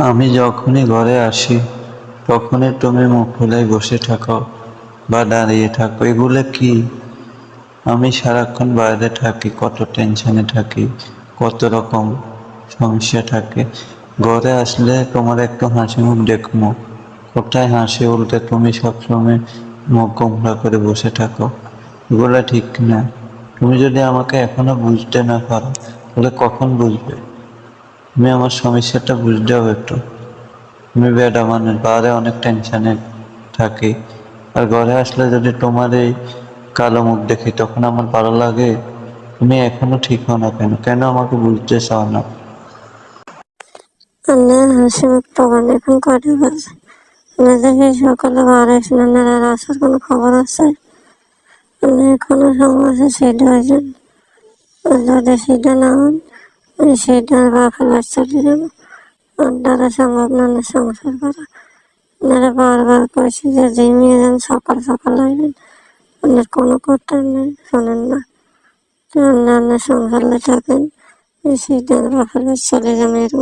আমি যখনই ঘরে আসি, তখনই তুমি মুখ ফুলাই বসে থাকো বা দাঁড়িয়ে থাকো। এগুলো কি? আমি সারাক্ষণ বাইরে থাকি, কত টেনশনে থাকি, কত রকম সমস্যা থাকে। ঘরে আসলে তোমার একটু হাসি মুখ দেখব। কোথায় হাসি উল্টে তুমি সবসময় মুখ গোমরা করে বসে থাকো। এগুলো ঠিক না। তুমি যদি আমাকে এখনও বুঝতে না পারো, তাহলে কখন বুঝবে? তুমি আমার সমস্যাটা বুঝতে হবে একটু। আমি বেডা মানুষ বাইরে অনেক টেনশনে থাকি। আর ঘরে আসলে যদি তোমার এই কালো মুখ দেখি, তখন আমার ভালো লাগে। তুমি এখনও ঠিক হও না কেন? কেন আমাকে বুঝতে চাও না? সকালে কোনো খবর আছে? সেটা না সেটার বাপের বাড়ি চলে যাব। আর দ্বারা সম্ভব না না সংসার করা। আপনারা বারবার কয়েছে যে জিমিয়ে যান, সকাল সকাল আইবেন আপনার কোনো কথা নেই, শোনেন না। তো আপনি সংসারে থাকেন সেটার বাপের বাড়ি চলে যাবেন এরকম।